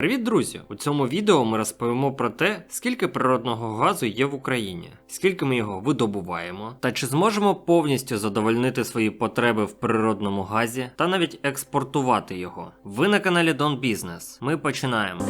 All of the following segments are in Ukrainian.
Привіт, друзі! У цьому відео ми розповімо про те, скільки природного газу є в Україні, скільки ми його видобуваємо, та чи зможемо повністю задовольнити свої потреби в природному газі та навіть експортувати його. Ви на каналі Don Business. Ми починаємо.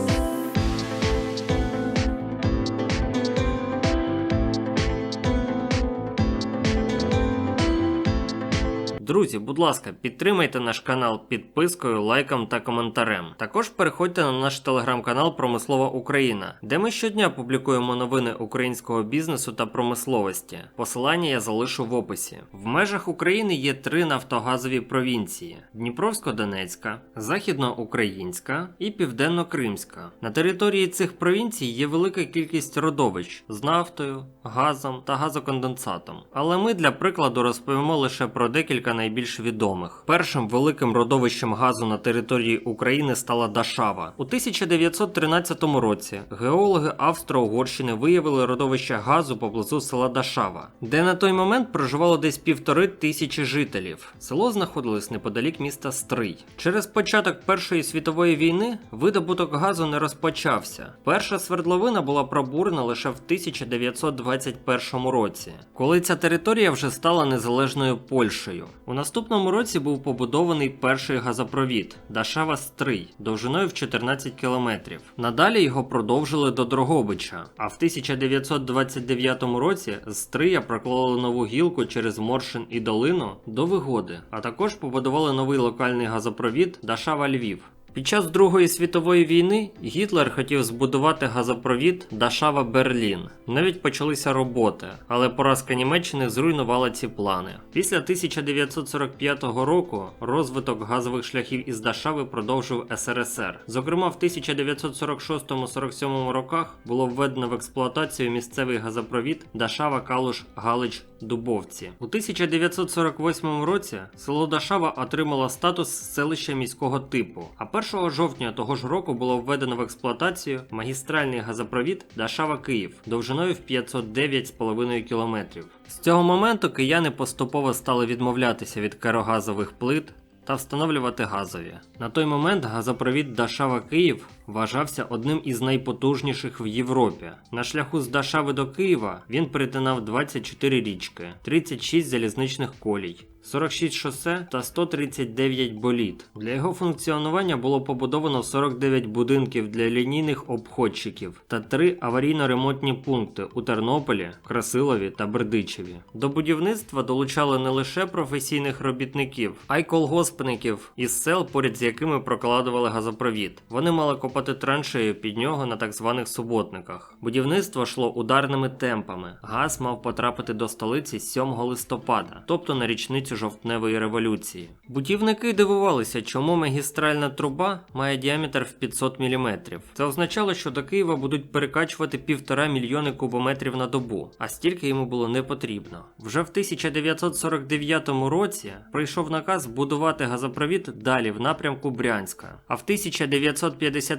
Друзі, будь ласка, підтримайте наш канал підпискою, лайком та коментарем. Також переходьте на наш телеграм-канал Промислова Україна, де ми щодня публікуємо новини українського бізнесу та промисловості. Посилання я залишу в описі. В межах України є три нафтогазові провінції: Дніпровсько-Донецька, Західноукраїнська і Південно-Кримська. На території цих провінцій є велика кількість родовищ з нафтою, газом та газоконденсатом. Але ми для прикладу розповімо лише про декілька найбільш відомих. Першим великим родовищем газу на території України стала Дашава. У 1913 році геологи Австро-Угорщини виявили родовище газу поблизу села Дашава, де на той момент проживало десь півтори тисячі жителів. Село знаходилось неподалік міста Стрий. Через початок Першої світової війни видобуток газу не розпочався. Перша свердловина була пробурена лише в 1921 році, коли ця територія вже стала незалежною Польщею. У наступному році був побудований перший газопровід Дашава Стрий довжиною в 14 кілометрів. Надалі його продовжили до Дрогобича. А в 1929 році з Стрия проклали нову гілку через Моршин і долину до Вигоди, а також побудували новий локальний газопровід Дашава Львів. Під час Другої світової війни Гітлер хотів збудувати газопровід Дашава Берлін. Навіть почалися роботи, але поразка Німеччини зруйнувала ці плани. Після 1945 року розвиток газових шляхів із Дашави продовжив СРСР. Зокрема, в 1946-47 роках було введено в експлуатацію місцевий газопровід Дашава Калуш Галич Дубовці. У 1948 році село Дашава отримало статус селища міського типу. А 1 жовтня того ж року було введено в експлуатацію магістральний газопровід Дашава Київ довжиною в 509,5 кілометрів. З цього моменту кияни поступово стали відмовлятися від керогазових плит та встановлювати газові. На той момент газопровід Дашава Київ вважався одним із найпотужніших в Європі. На шляху з Дашави до Києва він перетинав 24 річки, 36 залізничних колій. 46 шосе та 139 боліт. Для його функціонування було побудовано 49 будинків для лінійних обходчиків та три аварійно-ремонтні пункти у Тернополі, Красилові та Бердичеві. До будівництва долучали не лише професійних робітників, а й колгоспників із сел, поряд з якими прокладували газопровід. Вони мали копати траншею під нього на так званих суботниках. Будівництво йшло ударними темпами. Газ мав потрапити до столиці 7 листопада, тобто на річницю жовтневої революції. Будівники дивувалися, чому магістральна труба має діаметр в 500 мм. Це означало, що до Києва будуть перекачувати півтора мільйони кубометрів на добу, а стільки йому було не потрібно. Вже в 1949 році прийшов наказ будувати газопровід далі в напрямку Брянська. А в 1951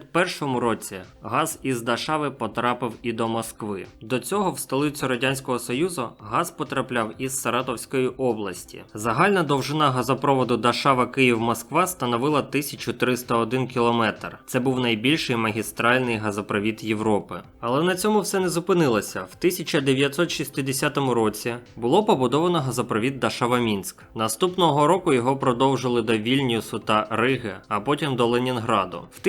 році газ із Дашави потрапив і до Москви. До цього в столицю Радянського Союзу газ потрапляв із Саратовської області. Загальна довжина газопроводу Дашава Київ-Москва становила 1301 кілометр. Це був найбільший магістральний газопровід Європи. Але на цьому все не зупинилося. В 1960 році було побудовано газопровід Дашава-Мінськ. Наступного року його продовжили до Вільнюсу та Риги, а потім до Ленінграду. В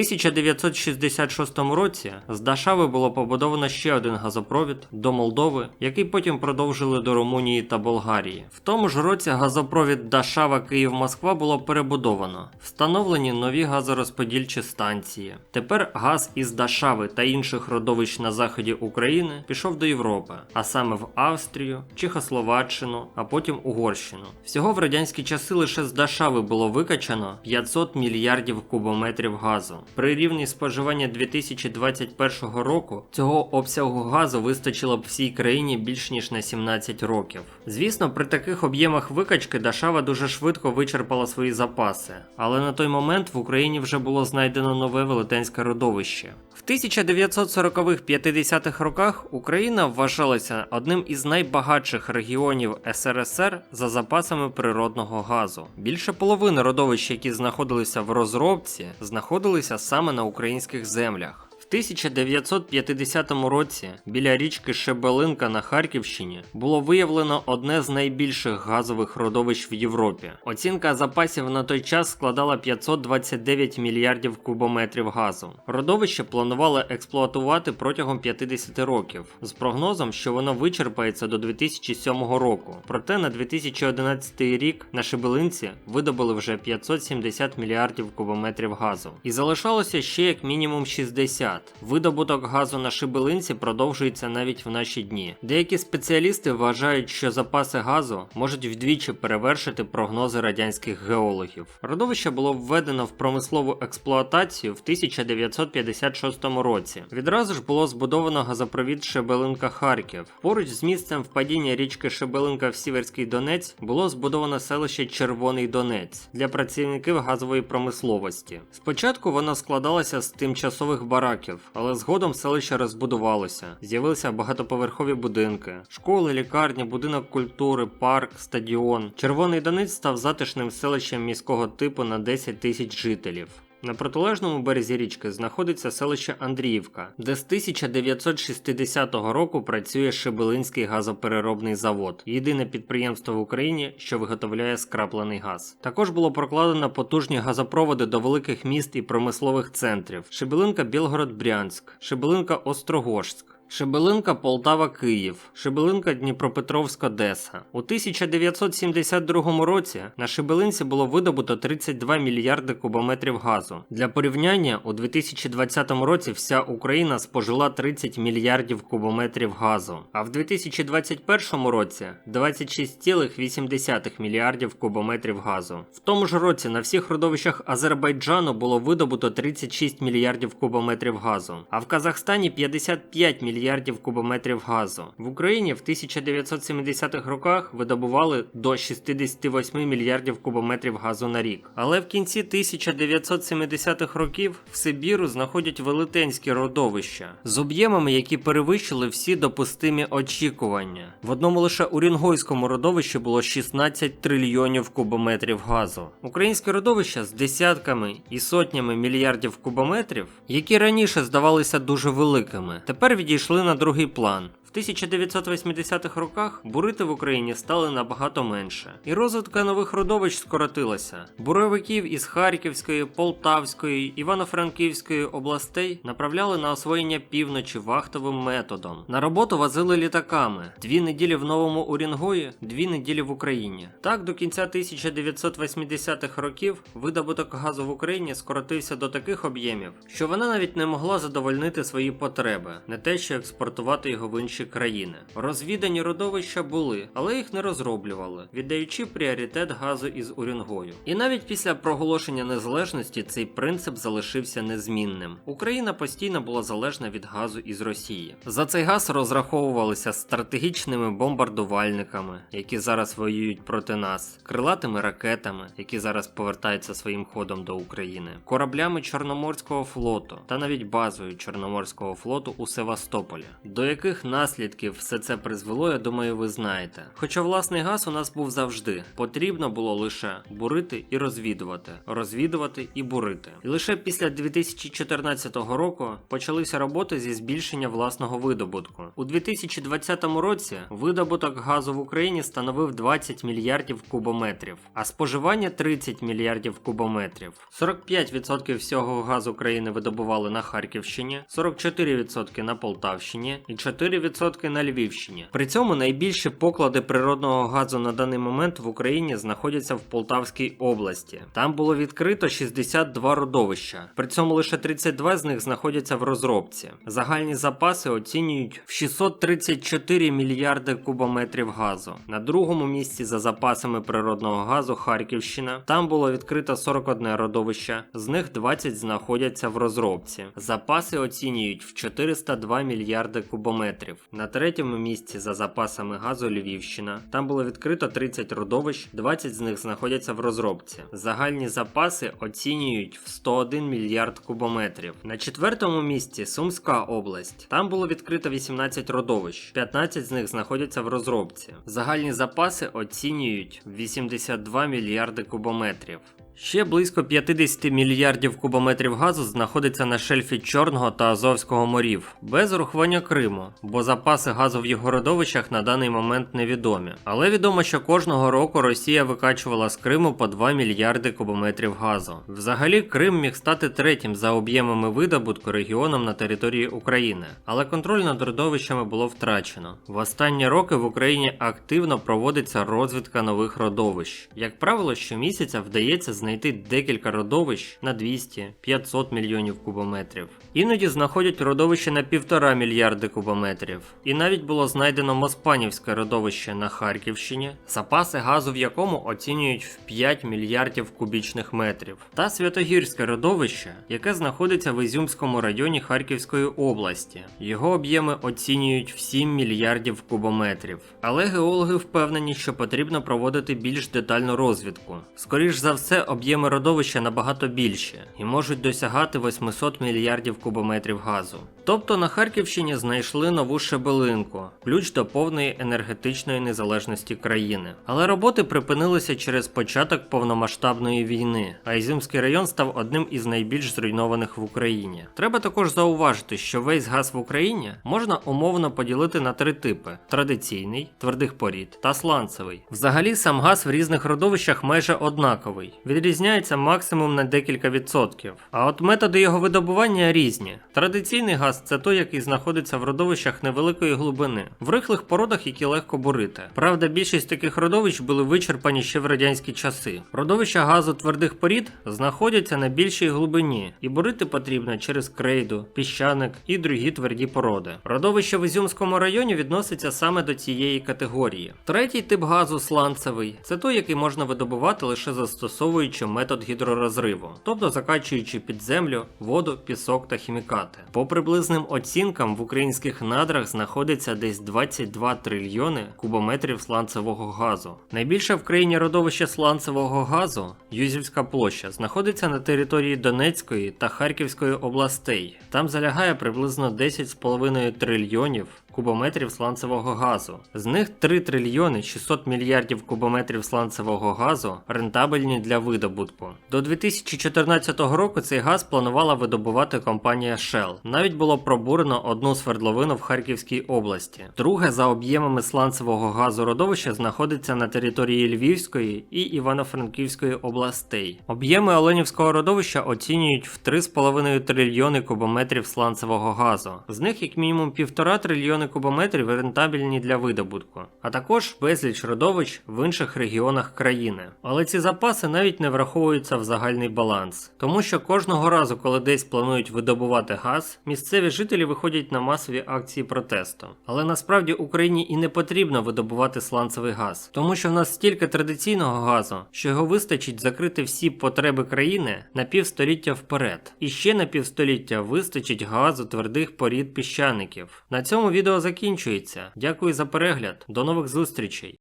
1966 році з Дашави було побудовано ще один газопровід до Молдови, який потім продовжили до Румунії та Болгарії. В тому ж році газопровід Дашава Київ-Москва було перебудовано. Встановлені нові газорозподільчі станції. Тепер газ із Дашави та інших родовищ на заході України пішов до Європи, а саме в Австрію, Чехословаччину, а потім Угорщину. Всього в радянські часи лише з Дашави було викачано 500 мільярдів кубометрів газу. При рівні споживання 2021 року цього обсягу газу вистачило б всій країні більш ніж на 17 років. Звісно, при таких об'ємах викачки Дашава дуже швидко вичерпала свої запаси, але на той момент в Україні вже було знайдено нове велетенське родовище. В 1940-50-х роках Україна вважалася одним із найбагатших регіонів СРСР за запасами природного газу. Більше половини родовищ, які знаходилися в розробці, знаходилися саме на українській українських землях. В 1950 році біля річки Шебелинка на Харківщині було виявлено одне з найбільших газових родовищ в Європі. Оцінка запасів на той час складала 529 мільярдів кубометрів газу. Родовище планували експлуатувати протягом 50 років з прогнозом, що воно вичерпається до 2007 року. Проте на 2011 рік на Шебелинці видобули вже 570 мільярдів кубометрів газу. І залишалося ще як мінімум 60. Видобуток газу на шибелинці продовжується навіть в наші дні. Деякі спеціалісти вважають, що запаси газу можуть вдвічі перевершити прогнози радянських геологів. Родовище було введено в промислову експлуатацію в 1956 році. Відразу ж було збудовано газопровід Шебелинка-Харків. Поруч з місцем впадіння річки Шебелинка в Сіверський Донець було збудовано селище Червоний Донець для працівників газової промисловості. Спочатку воно складалося з тимчасових бараків, але згодом селище розбудувалося. З'явилися багатоповерхові будинки, школи, лікарні, будинок культури, парк, стадіон. Червоний Донець став затишним селищем міського типу на 10 тисяч жителів. На протилежному березі річки знаходиться селище Андріївка, де з 1960 року працює Шебелинський газопереробний завод, єдине підприємство в Україні, що виготовляє скраплений газ. Також було прокладено потужні газопроводи до великих міст і промислових центрів: Шебелинка Білгород-Брянськ, Шебелинка Острогожськ. Шебелинка Полтава Київ, Шебелинка Дніпропетровськ Одеса. У 1972 році на Шебелинці було видобуто 32 мільярди кубометрів газу. Для порівняння, у 2020 році вся Україна спожила 30 мільярдів кубометрів газу, а в 2021 році 26,8 мільярдів кубометрів газу. В тому ж році на всіх родовищах Азербайджану було видобуто 36 мільярдів кубометрів газу, а в Казахстані 55 мільярдів кубометрів газу. В Україні в 1970-х роках видобували до 68 мільярдів кубометрів газу на рік. Але в кінці 1970-х років в Сибіру знаходять велетенські родовища з об'ємами, які перевищили всі допустимі очікування. В одному лише Урінгойському родовищі було 16 трильйонів кубометрів газу. Українське родовище з десятками і сотнями мільярдів кубометрів, які раніше здавалися дуже великими, тепер відійшли на другий план. В 1980-х роках бурити в Україні стали набагато менше, і розвитка нових родовищ скоротилася. Буровиків із Харківської, Полтавської, Івано-Франківської областей направляли на освоєння півночі вахтовим методом. На роботу возили літаками: дві неділі в новому Урінгої, дві неділі в Україні. Так до кінця 1980-х років видобуток газу в Україні скоротився до таких об'ємів, що вона навіть не могла задовольнити свої потреби, не те, що експортувати його в інші країни. Розвідані родовища були, але їх не розроблювали, віддаючи пріоритет газу із Урінгою. І навіть після проголошення незалежності цей принцип залишився незмінним. Україна постійно була залежна від газу із Росії. За цей газ розраховувалися стратегічними бомбардувальниками, які зараз воюють проти нас, крилатими ракетами, які зараз повертаються своїм ходом до України, кораблями Чорноморського флоту та навіть базою Чорноморського флоту у Севастополі, до яких наслідків все це призвело, я думаю, ви знаєте. Хоча власний газ у нас був завжди, потрібно було лише бурити і розвідувати, розвідувати і бурити. І лише після 2014 року почалися роботи зі збільшення власного видобутку. У 2020 році видобуток газу в Україні становив 20 мільярдів кубометрів, а споживання 30 мільярдів кубометрів. 45% всього газу країни видобували на Харківщині, 44% на Полтавщині і 4% на Львівщині. При цьому найбільші поклади природного газу на даний момент в Україні знаходяться в Полтавській області. Там було відкрито 62 родовища. При цьому лише 32 з них знаходяться в розробці. Загальні запаси оцінюють в 634 мільярди кубометрів газу. На другому місці за запасами природного газу Харківщина. Там було відкрито 41 родовище, з них 20 знаходяться в розробці. Запаси оцінюють в 402 мільярди кубометрів. На третьому місці за запасами газу Львівщина. Там було відкрито 30 родовищ, 20 з них знаходяться в розробці. Загальні запаси оцінюють в 101 мільярд кубометрів. На четвертому місці Сумська область. Там було відкрито 18 родовищ, 15 з них знаходяться в розробці. Загальні запаси оцінюють в 82 мільярди кубометрів. Ще близько 50 мільярдів кубометрів газу знаходиться на шельфі Чорного та Азовського морів, без урахування Криму, бо запаси газу в його родовищах на даний момент невідомі. Але відомо, що кожного року Росія викачувала з Криму по 2 мільярди кубометрів газу. Взагалі, Крим міг стати третім за об'ємами видобутку регіоном на території України, але контроль над родовищами було втрачено. В останні роки в Україні активно проводиться розвідка нових родовищ. Як правило, щомісяця вдається знайти декілька родовищ на 200-500 мільйонів кубометрів. Іноді знаходять родовище на півтора мільярди кубометрів. І навіть було знайдено Моспанівське родовище на Харківщині, запаси газу в якому оцінюють в 5 мільярдів кубічних метрів, та Святогірське родовище, яке знаходиться в Ізюмському районі Харківської області. Його об'єми оцінюють в 7 мільярдів кубометрів. Але геологи впевнені, що потрібно проводити більш детальну розвідку. Скоріш за все, об'єми родовища набагато більші і можуть досягати 800 мільярдів кубометрів газу. Тобто на Харківщині знайшли нову шебелинку, ключ до повної енергетичної незалежності країни. Але роботи припинилися через початок повномасштабної війни, а Ізюмський район став одним із найбільш зруйнованих в Україні. Треба також зауважити, що весь газ в Україні можна умовно поділити на три типи: традиційний, твердих порід та сланцевий. Взагалі сам газ в різних родовищах майже однаковий, відрізняється максимум на декілька відсотків. А от методи його видобування різні. Традиційний газ це той, який знаходиться в родовищах невеликої глибини, в рихлих породах, які легко бурити. Правда, більшість таких родовищ були вичерпані ще в радянські часи. Родовища газу твердих порід знаходяться на більшій глибині, і бурити потрібно через крейду, піщаник і другі тверді породи. Родовище в Ізюмському районі відноситься саме до цієї категорії. Третій тип газу сланцевий це той, який можна видобувати лише застосовуючи метод гідророзриву, тобто закачуючи під землю воду, пісок та хімікати. По приблизним оцінкам в українських надрах знаходиться десь 22 трильйони кубометрів сланцевого газу. Найбільше в країні родовище сланцевого газу Юзівська площа знаходиться на території Донецької та Харківської областей. Там залягає приблизно 10,5 трильйонів кубометрів сланцевого газу. З них 3 трильйони 600 мільярдів кубометрів сланцевого газу рентабельні для видобутку. До 2014 року цей газ планувала видобувати компанія Shell. Навіть було пробурено одну свердловину в Харківській області. Друге за об'ємами сланцевого газу родовища знаходиться на території Львівської і Івано-Франківської областей. Об'єми Оленівського родовища оцінюють в 3,5 трильйони кубометрів сланцевого газу. З них як мінімум 1,5 трильйони кубометрів рентабельні для видобутку, а також безліч родовищ в інших регіонах країни. Але ці запаси навіть не враховуються в загальний баланс, тому що кожного разу, коли десь планують видобувати газ, місцеві жителі виходять на масові акції протесту. Але насправді Україні і не потрібно видобувати сланцевий газ, тому що в нас стільки традиційного газу, що його вистачить закрити всі потреби країни на півстоліття вперед. І ще на півстоліття вистачить газу твердих порід піщаників. На цьому відео закінчується. Дякую за перегляд. До нових зустрічей.